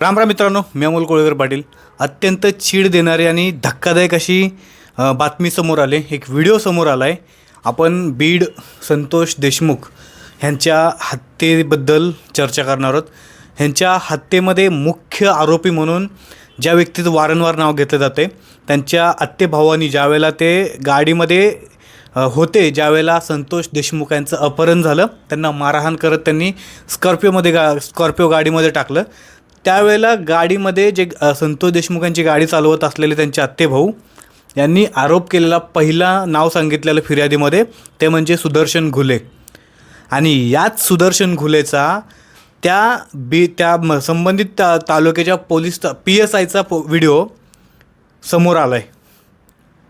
राम राम मित्रांनो मी अमोल कोळेकर पाटील. अत्यंत चीड देणारी आणि धक्कादायक अशी बातमी समोर आले. एक व्हिडिओ समोर आला आहे आपण बीड संतोष देशमुख ह्यांच्या हत्येबद्दल चर्चा करणार आहोत. ह्यांच्या हत्येमध्ये मुख्य आरोपी म्हणून ज्या व्यक्तीचं वारंवार नाव घेतलं जाते त्यांच्या आत्तेभावानी ज्यावेळेला ते गाडीमध्ये होते ज्यावेळेला संतोष देशमुख यांचं अपहरण झालं त्यांना मारहाण करत त्यांनी स्कॉर्पिओमध्ये गा स्कॉर्पिओ गाडीमध्ये टाकलं. त्यावेळेला गाडीमध्ये जे संतोष देशमुख यांची गाडी चालवत असलेले त्यांचे आत्तेभाऊ यांनी आरोप केलेला पहिला नाव सांगितलेलं फिर्यादीमध्ये ते म्हणजे सुदर्शन घुले. आणि याच सुदर्शन घुलेचा त्या बी त्या म- संबंधित ता तालुक्याच्या पोलीस पी एस आयचा पो व्हिडिओ समोर आला आहे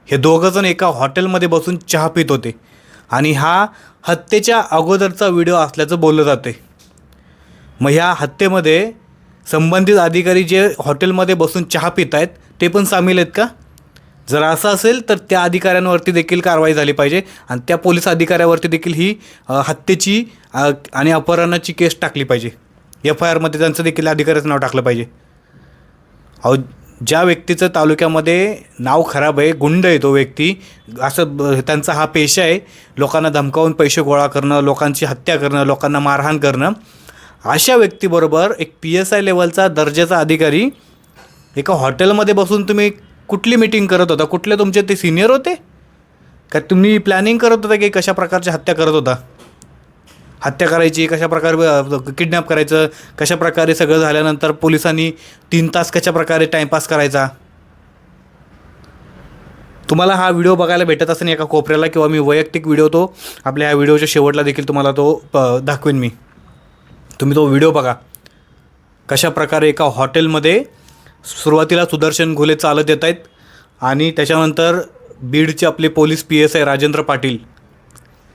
हे दोघंजण एका हॉटेलमध्ये बसून चहा पित होते. आणि हा हत्येच्या अगोदरचा व्हिडिओ असल्याचं बोललं जाते मग ह्या हत्येमध्ये संबंधित अधिकारी जे हॉटेलमध्ये बसून चहा पित आहेत ते पण सामील आहेत का? जर असं असेल तर त्या अधिकाऱ्यांवरती देखील कारवाई झाली पाहिजे आणि त्या पोलीस अधिकाऱ्यावरती देखील ही हत्येची आणि अपहरणाची केस टाकली पाहिजे. एफ आय आरमध्ये त्यांचं देखील अधिकाऱ्याचं नाव टाकलं पाहिजे. अहो ज्या व्यक्तीचं तालुक्यामध्ये नाव खराब आहे गुंड आहे तो व्यक्ती असं ब- त्यांचा हा पेशा आहे. लोकांना धमकावून पैसे गोळा करणं लोकांची हत्या करणं लोकांना मारहाण करणं अशा व्यक्तीबरोबर एक पी एस आय लेवलचा दर्जाचा अधिकारी एका हॉटेलमध्ये बसून तुम्ही कुठली मिटिंग करत होता? कुठले तुमचे ते सिनियर होते? का तुम्ही प्लॅनिंग करत होता की कशा प्रकारची हत्या करत होता? हत्या करायची कशा प्रकारे किडनॅप करायचं कशा प्रकारे सगळं झाल्यानंतर पोलिसांनी तीन तास कशा प्रकारे टाईमपास करायचा? तुम्हाला हा व्हिडिओ बघायला भेटत असेल एका कोपऱ्याला किंवा मी वैयक्तिक व्हिडिओ तो आपल्या ह्या व्हिडिओच्या शेवटला देखील तुम्हाला तो प- दाखवेन मी. तुम्ही तो व्हिडिओ बघा. कशा प्रकारे एका हॉटेलमध्ये सुरुवातीला सुदर्शन घुले चालत येत आहेत आणि त्याच्यानंतर बीडचे आपले police P S I Rajendra Patil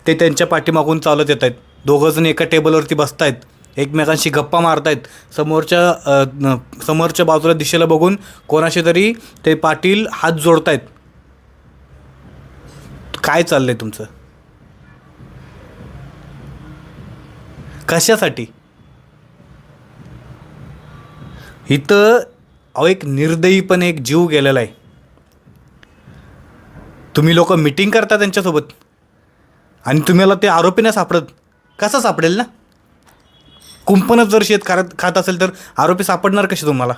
ते त्यांच्या पाठीमागून चालत येत आहेत. दोघंजण एका टेबलवरती बसत आहेत एकमेकांशी गप्पा मारत आहेत समोरच्या समोरच्या बाजूला दिशेला बघून कोणाशी तरी ते पाटील हात जोडत आहेत काय आहे तुमचं? कशासाठी? इथं अहो एक निर्दयीपणे एक जीव गेलेला आहे. तुम्ही लोक मिटिंग करता त्यांच्यासोबत. आणि तुम्हाला ते आरोपींना सापडत. कसं सापडेल ना? कुंपणच जर शेत खात खात असेल तर आरोपी सापडणार कसे तुम्हाला?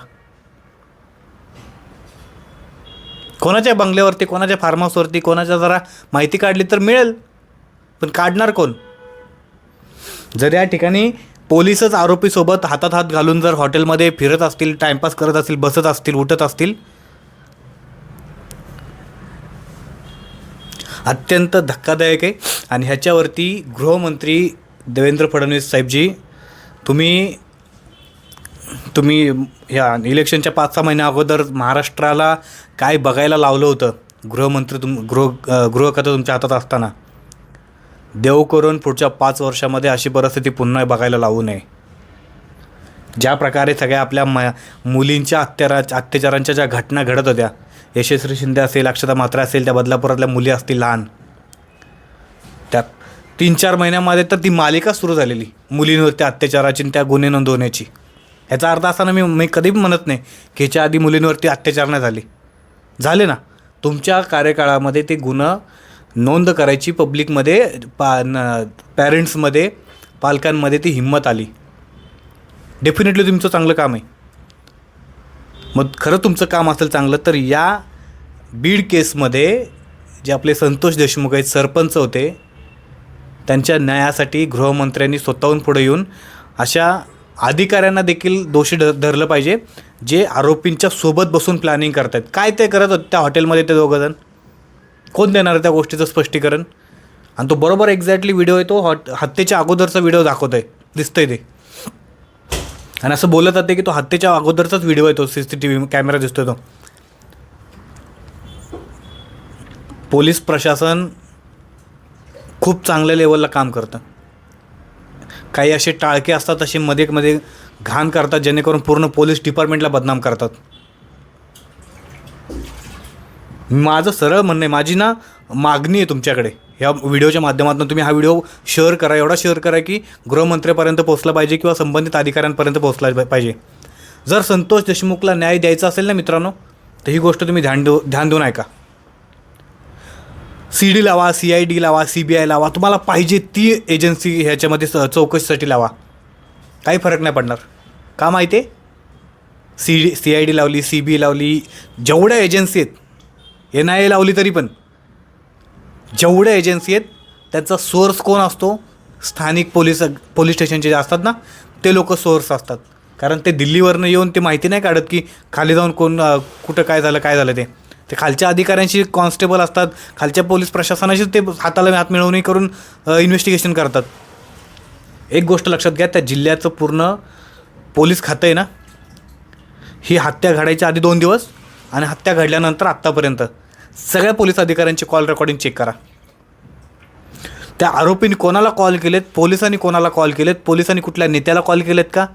कोणाच्या बंगल्यावरती कोणाच्या फार्म हाऊसवरती कोणाच्या जरा माहिती काढली तर मिळेल. पण काढणार कोण? जर या ठिकाणी पोलीसच आरोपीसोबत हातात हात घालून जर हॉटेलमध्ये फिरत असतील टाईमपास करत असतील बसत असतील उठत असतील अत्यंत धक्कादायक आहे. आणि ह्याच्यावरती गृहमंत्री देवेंद्र फडणवीस साहेबजी तुम्ही तुम्ही ह्या इलेक्शनच्या पाच सहा महिन्या अगोदर महाराष्ट्राला काय बघायला लावलं होतं? गृहमंत्री तुम गृह अ, गृहखातं तुमच्या हातात असताना. देव करून पुढच्या पाच वर्षामध्ये अशी परिस्थिती पुन्हा बघायला लावू नये. ज्या प्रकारे सगळ्या आपल्या म मुलींच्या अत्यारा अत्याचारांच्या ज्या घटना घडत होत्या यशस्वी शिंदे असेल अक्षता मात्रा असेल त्या बदलापुरातल्या मुली असतील लहान. त्यात तीन चार महिन्यामध्ये तर ती मालिका सुरू झालेली मुलींवर त्या अत्याचाराची आणि त्या गुन्हे नोंदवण्याची. ह्याचा अर्थ असा ना मी मी कधी म्हणत नाही की ह्याच्या आधी मुलींवरती अत्याचार नाही झाले. झाले ना. तुमच्या कार्यकाळामध्ये ते गुन्हा नोंद करायची पब्लिकमध्ये पा न पॅरेंट्समध्ये पालकांमध्ये ती हिंमत आली. डेफिनेटली तुमचं चांगलं काम आहे. मग खरं तुमचं काम असेल चांगलं तर या बीड केसमध्ये जे आपले संतोष देशमुख आहेत सरपंच होते त्यांच्या न्यायासाठी गृहमंत्र्यांनी स्वतःहून पुढे येऊन अशा अधिकाऱ्यांना देखील दोषी धर धरलं पाहिजे जे आरोपींच्या सोबत बसून प्लॅनिंग करत आहेत काय ते करत होते त्या हॉटेलमध्ये ते दोघंजण कोण देणार आहे त्या गोष्टीचं स्पष्टीकरण? आणि तो बरोबर एक्झॅक्टली व्हिडिओ आहे तो हॉट हत्येच्या अगोदरचा व्हिडिओ दाखवत आहे दिसतंय ते. आणि असं बोलत जाते की तो हत्येच्या अगोदरचाच व्हिडिओ आहे तो C C T V camera दिसतोय तो. पोलीस प्रशासन खूप चांगल्या लेवलला काम करतं. काही असे टाळके असतात असे मध्ये मध्ये घाण करतात जेणेकरून पूर्ण पोलीस डिपार्टमेंटला बदनाम करतात. माझं सरळ म्हणणं आहे माझी ना मागणी आहे तुमच्याकडे. ह्या व्हिडिओच्या माध्यमातून तुम्ही हा व्हिडिओ शेअर करा एवढा शेअर करा की गृहमंत्र्यापर्यंत पोहोचला पाहिजे किंवा संबंधित अधिकाऱ्यांपर्यंत पोहोचला पाहिजे. जर संतोष देशमुखला न्याय द्यायचा असेल ना मित्रांनो तर ही गोष्ट तुम्ही ध्यान देऊ ध्यान देऊन ऐका. सी डी लावा सी आय डी लावा सी बी आय लावा तुम्हाला पाहिजे ती एजन्सी ह्याच्यामध्ये स- चौकशीसाठी लावा. काही फरक नाही पडणार. का माहिती आहे? C D C I D लावली सी बी लावली जेवढ्या एजन्सी आहेत एन आय ए लावली तरी पण. जेवढ्या एजन्सी आहेत त्याचा सोर्स कोण असतो? स्थानिक पोलीस पोलीस स्टेशनचे जे असतात ना ते लोक सोर्स असतात. कारण ते दिल्लीवरनं येऊन ते माहिती नाही काढत की खाली जाऊन कोण कुठं काय झालं काय झालं ते. ते खालच्या अधिकाऱ्यांशी कॉन्स्टेबल असतात खालच्या पोलीस प्रशासनाशी ते हाताला हात मिळवणी करून इन्व्हेस्टिगेशन करतात. एक गोष्ट लक्षात घ्या त्या जिल्ह्याचं पूर्ण पोलीस खातं आहे ना ही हत्या घडायच्या आधी दोन दिवस आणि हत्या घडल्यानंतर आत्तापर्यंत सगळ्या पोलीस अधिकाऱ्यांची कॉल रेकॉर्डिंग चेक करा. त्या आरोपींनी कोणाला कॉल केलेत? पोलिसांनी कोणाला कॉल केलेत? पोलिसांनी कुठल्या नेत्याला कॉल केलेत का?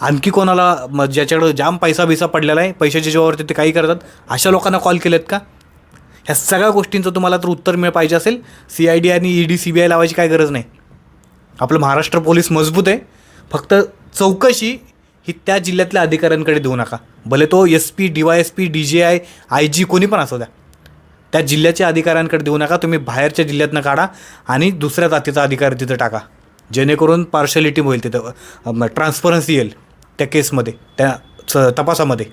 आणखी कोणाला म ज्याच्याकडं जाम पैसा बिसा पडलेला आहे पैशाच्या जीवावरती ते काही करतात अशा लोकांना कॉल केलेत का? ह्या सगळ्या गोष्टींचं तुम्हाला तर उत्तर मिळ पाहिजे असेल. सी आय डी आणि E D C B I लावायची काय गरज नाही. आपलं महाराष्ट्र पोलीस मजबूत आहे. फक्त चौकशी ही त्या जिल्ह्यातल्या अधिकाऱ्यांकडे देऊ नका. भले तो S P D Y S P D J I I G कोणी पण असू द्या. त्या जिल्ह्याच्या अधिकाऱ्यांकडे देऊ नका तुम्ही बाहेरच्या जिल्ह्यातनं काढा आणि दुसऱ्या जातीचा अधिकार तिथं टाका. जेणेकरून पार्शलिटी होईल तिथं. ट्रान्सपरन्सी येईल त्या केसमध्ये त्या च- तपासामध्ये.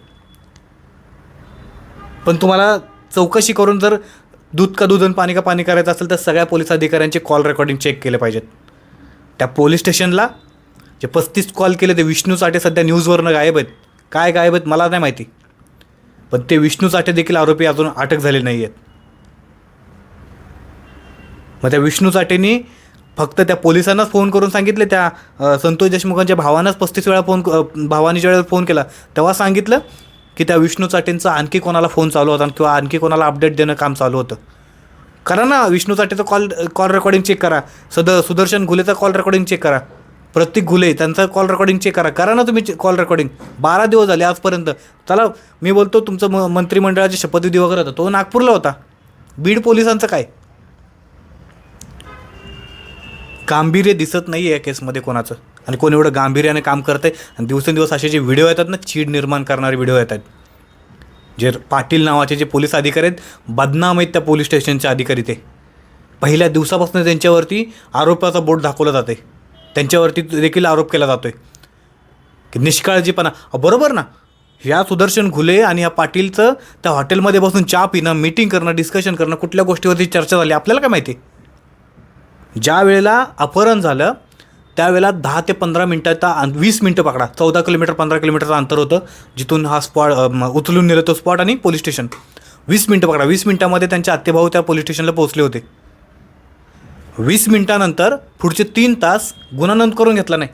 पण तुम्हाला चौकशी करून जर दूध का दूध आणि पाणी का पाणी करायचं असेल तर सगळ्या पोलीस अधिकाऱ्यांचे कॉल रेकॉर्डिंग चेक केले पाहिजेत. त्या पोलीस स्टेशनला जे पस्तीस कॉल केले ते विष्णू चाटे सध्या न्यूजवरनं गायब आहेत. काय गायब आहेत मला नाही माहिती. पण ते विष्णू चाटे देखील आरोपी अजून अटक झाले नाही आहेत. मग त्या विष्णू चाटेनी फक्त त्या पोलिसांनाच फोन करून सांगितले त्या संतोष देशमुखांच्या भावानंच पस्तीस वेळा फोन भावानी ज्या वेळेला फोन केला तेव्हा सांगितलं की त्या विष्णू चाटेंचा आणखी कोणाला फोन चालू होता किंवा आणखी कोणाला अपडेट देणं काम चालू होतं. करा ना विष्णू चाटेचं कॉल कॉल रेकॉर्डिंग चेक करा. सद सुदर्शन घुलेचा कॉल रेकॉर्डिंग चेक करा. प्रतीक घुले त्यांचा कॉल रेकॉर्डिंग चेक करा. करा ना तुम्ही कॉल रेकॉर्डिंग बारा दिवस झाले आजपर्यंत. चला मी बोलतो तुमचं म मंत्रिमंडळाचे शपथविधी वगैरे होता. तो नागपूरला होता. बीड पोलिसांचं काय? गांभीर्य दिसत नाही आहे या केसमध्ये कोणाचं. आणि कोण एवढं गांभीर्याने काम करते आणि दिवसेंदिवस असे जे व्हिडिओ येतात ना चीड निर्माण करणारे व्हिडिओ येतात. जे पाटील नावाचे जे पोलीस अधिकारी आहेत बदनाम आहेत त्या पोलीस स्टेशनचे अधिकारी ते. पहिल्या दिवसापासून त्यांच्यावरती आरोपाचा बोट दाखवला जाते त्यांच्यावरती देखील आरोप केला जातोय. की निष्काळजीपणा. बरोबर ना. ह्या सुदर्शन घुले आणि ह्या पाटीलचं त्या हॉटेलमध्ये बसून चहा पिणं मीटिंग करणं डिस्कशन करणं कुठल्या गोष्टीवरती चर्चा झाली आपल्याला काय माहिती? ज्या वेळेला अपहरण झालं त्यावेळेला दहा ते पंधरा मिनटाचा वीस मिनटं पकडा. चौदा किलोमीटर पंधरा किलोमीटरचं अंतर होतं जिथून हा स्पॉट उचलून नेलं तो स्पॉट आणि पोलीस स्टेशन. वीस मिनटं पकडा. वीस मिनटामध्ये त्यांचे आत्तेभाऊ त्या पोलीस स्टेशनला पोहोचले होते. वीस मिनटानंतर पुढचे तीन तास गुन्हा नोंद करून घेतला नाही.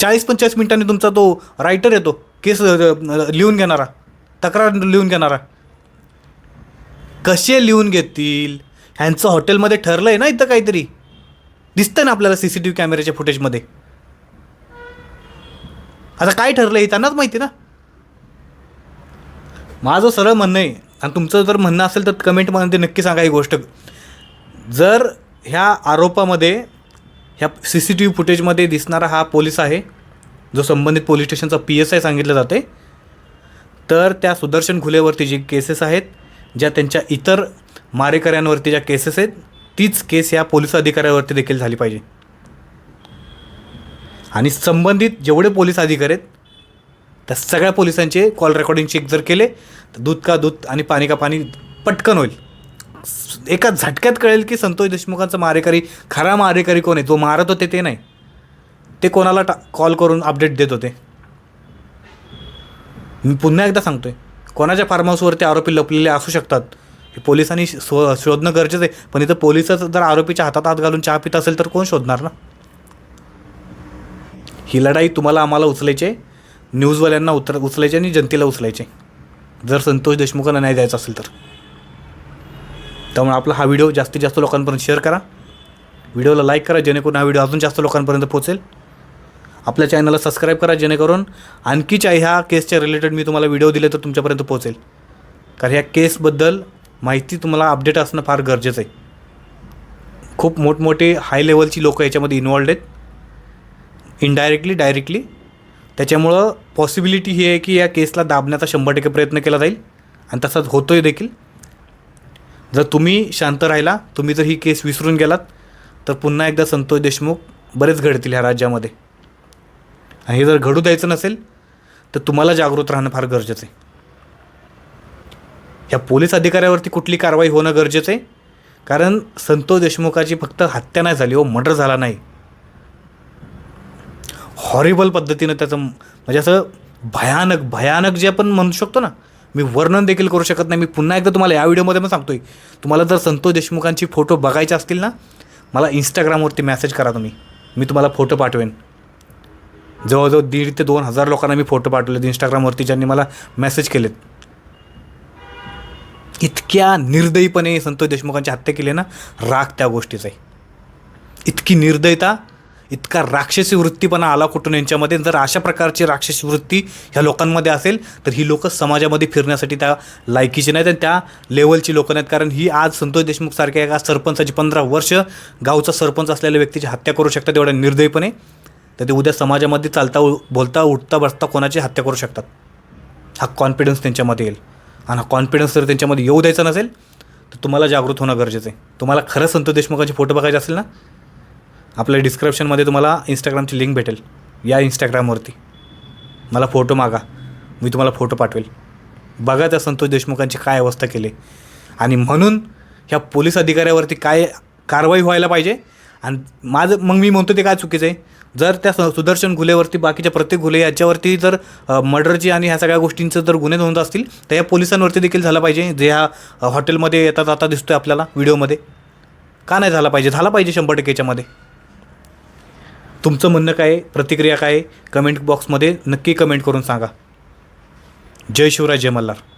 चाळीस पंचेचाळीस मिनिटांनी तुमचा तो रायटर येतो केस लिहून घेणारा तक्रार लिहून घेणारा. कसे लिहून घेतील? ह्यांचं हॉटेलमध्ये ठरलं आहे ना इथं काहीतरी. दिसतं ना आपल्याला सी सी टी व्ही कॅमेऱ्याच्या फुटेजमध्ये आता काय ठरलं आहे त्यांनाच माहिती ना. माझं सरळ म्हणणं आहे आणि तुमचं जर म्हणणं असेल तर कमेंटमध्ये नक्की सांगा ही गोष्ट. जर ह्या आरोपामध्ये ह्या सी सी टी व्ही फुटेजमध्ये दिसणारा हा पोलीस आहे जो संबंधित पोलीस स्टेशनचा पी एस आय सांगितलं जाते तर त्या सुदर्शन खुलेवरती जी केसेस आहेत ज्या त्यांच्या इतर मारेकऱ्यांवरती ज्या केसेस आहेत तीच केस या पोलीस अधिकाऱ्यावरती देखील झाली पाहिजे. आणि संबंधित जेवढे पोलीस अधिकारी आहेत त्या सगळ्या पोलिसांचे कॉल रेकॉर्डिंग चेक जर केले तर दूध का दूध आणि पाणी का पाणी पटकन होईल. एका झटक्यात कळेल की संतोष देशमुखांचा मारेकरी खरा मारेकरी कोण आहे? जो मारत होते ते नाही. ते कोणाला टा कॉल करून अपडेट देत होते. मी पुन्हा एकदा सांगतोय कोणाच्या फार्म हाऊसवरती आरोपी लपलेले असू शकतात? हे पोलिसांनी शो शोधणं गरजेचं आहे. पण इथं पोलिसच जर आरोपीच्या हातात हात घालून चहा पित असेल तर कोण शोधणार ना? ही लढाई तुम्हाला आम्हाला उचलायची आहे. न्यूजवाल्यांना उतर उचलायची आणि जनतेला उचलायचे जर संतोष देशमुखांना नाही द्यायचं असेल तर. त्यामुळे आपला हा व्हिडिओ जास्तीत जास्त लोकांपर्यंत शेअर करा. व्हिडिओला लाईक करा जेणेकरून हा व्हिडिओ अजून जास्त लोकांपर्यंत पोहोचेल. आपल्या चॅनलला सबस्क्राईब करा जेणेकरून आणखीच्या ह्या केसच्या रिलेटेड मी तुम्हाला व्हिडिओ दिले तर तुमच्यापर्यंत पोहोचेल. कारण ह्या केसबद्दल माहिती तुम्हाला अपडेट असणं फार गरजेचं आहे. खूप मोठमोठे हाय लेवलची लोकं याच्यामध्ये इन्वॉल्ड आहेत. इनडायरेक्टली डायरेक्टली त्याच्यामुळं पॉसिबिलिटी ही आहे की या केसला दाबण्याचा शंभर टक्के प्रयत्न केला जाईल. आणि तसाच होतोय देखील. जर तुम्ही शांत राहिला तुम्ही जर ही केस विसरून गेलात तर पुन्हा एकदा संतोष देशमुख बरेच घडतील ह्या राज्यामध्ये. आणि हे जर घडू द्यायचं नसेल तर तुम्हाला जागृत राहणं फार गरजेचं आहे. ह्या पोलीस अधिकाऱ्यावरती कुठली कारवाई होणं गरजेचं आहे? कारण संतोष देशमुखाची फक्त हत्या नाही झाली हो मर्डर झाला नाही. हॉरिबल पद्धतीनं त्याचं म्हणजे असं भयानक भयानक जे आपण म्हणू शकतो ना मी वर्णन देखील करू शकत नाही. मी पुन्हा एकदा तुम्हाला या व्हिडिओमध्ये पण सांगतोय. तुम्हाला जर संतोष देशमुखांची फोटो बघायचे असतील ना मला इंस्टाग्रामवरती मेसेज करा तुम्ही. मी तुम्हाला फोटो पाठवेन. जवळजवळ दीड ते दोन हजार लोकांना मी फोटो पाठवलेत इंस्टाग्रामवरती ज्यांनी मला मेसेज केलेत. इतक्या निर्दयीपणे संतोष देशमुखांची हत्या केली ना राग त्या गोष्टीचा आहे. इतकी निर्दयता इतका राक्षसी वृत्तीपणा आला कुठून यांच्यामध्ये? जर अशा प्रकारची राक्षसी वृत्ती ह्या लोकांमध्ये असेल तर ही लोकं समाजामध्ये फिरण्यासाठी त्या लायकीची नाहीत आणि त्या लेवलची लोकं नाहीत. कारण ही आज संतोष देशमुख सारख्या एका सरपंचाची पंधरा वर्ष गावचा सरपंच असलेल्या व्यक्तीची हत्या करू शकतात एवढ्या निर्दयपणे. तर ते उद्या समाजामध्ये चालता उ- बोलता उठता बसता कोणाची हत्या करू शकतात? हा कॉन्फिडन्स त्यांच्यामध्ये येईल. आणि हा कॉन्फिडन्स जर त्यांच्यामध्ये येऊ द्यायचा नसेल तर तुम्हाला जागृत होणं गरजेचं आहे. तुम्हाला खरं संतोष देशमुखांचे फोटो बघायचे असेल ना आपल्या डिस्क्रिप्शनमध्ये तुम्हाला इंस्टाग्रामची लिंक भेटेल. या इंस्टाग्रामवरती मला फोटो मागा. मी तुम्हाला फोटो पाठवेल. बघा त्या संतोष देशमुखांची काय अवस्था केली. आणि म्हणून ह्या पोलीस अधिकाऱ्यावरती काय कारवाई व्हायला पाहिजे? आणि माझं मग मी म्हणतो ते काय चुकीचं आहे? जर त्या स- सुदर्शन गुलेवरती बाकीच्या प्रत्येक गुले याच्यावरती जर मर्डरची आणि ह्या सगळ्या गोष्टींचं जर गुन्हे नोंद असतील तर या पोलिसांवरती देखील झाला पाहिजे. जे ह्या हॉटेलमध्ये येतात आता दिसतोय आपल्याला व्हिडिओमध्ये का नाही झाला पाहिजे? झाला पाहिजे शंभर टक्केच्यामध्ये तुमचं म्हणणं काय प्रतिक्रिया काय कमेंट बॉक्समध्ये नक्की कमेंट करून सांगा. जय शिवराय जय मल्हार.